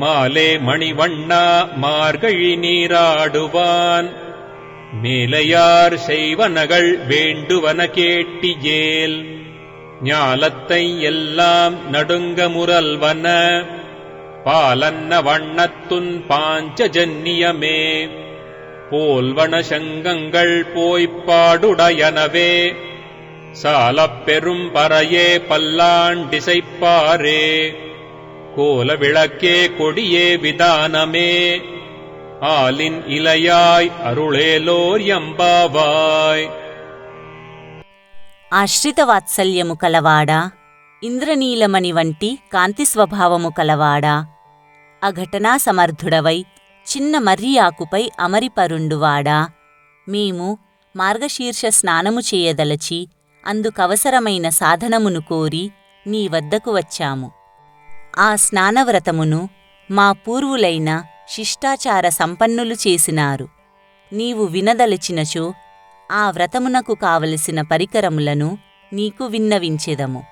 மாலே மணிவண்ணா மார்கழி நீராடுவான். மேலையார் செய்வனகள் வேண்டுவன கேட்டியேல். ஞாலத்தை எல்லாம் நடுங்க முரல்வன. பாலன்ன வண்ணத்துன் பாஞ்சஜன்னியமே. போல்வன சங்கங்கள் போய்ப்பாடுடையனவே சாலப் பெரும் பறையே பல்லாண்டிசைப்பாரே. கோல விளக்கே கொடியே விதானமே ஆலின் இலையாய் அருளேலோர் எம்பாவாய் ఆశ్రిత వాత్సల్యము కలవాడా ఇంద్రనీలమణి వంటి కాంతి స్వభావము కలవాడా అఘటనా సమర్థుడవై చిన్న మర్రి ఆకుపై అమరిపరుండువాడా మేము మార్గశీర్ష స్నానము చేయదలచి అందుకవసరమైన సాధనమును కోరి నీ వద్దకు వచ్చాము ఆ స్నానవ్రతమును మా పూర్వులైన శిష్టాచార సంపన్నులు చేసినారు. నీవు వినదలచినచో ఆ వ్రతమునకు కావలసిన పరికరములను నీకు విన్నవించెదము.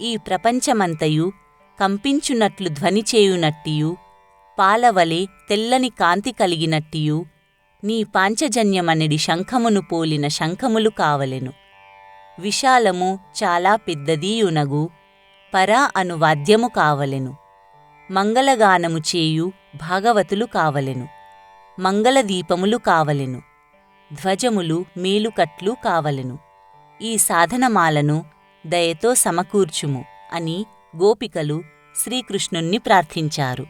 ఈ ప్రపంచమంతయు కంపించునట్లు ధ్వనిచేయునట్టియు పాలవలే తెల్లని కాంతి కలిగినట్టియు నీ పాంచజన్యమనడి శంఖమును పోలిన శంఖములు కావలెను. విశాలము చాలా పెద్దదీయునగు పరా అను వాద్యము కావలెను. మంగళగానము చేయు భాగవతులు కావలెను. మంగళదీపములు కావలెను. ధ్వజములు మేలుకట్లు కావలెను. ఈ సాధనమాలను దయతో సమకూర్చుము అని గోపికలు శ్రీకృష్ణుణ్ణి ప్రార్థించారు.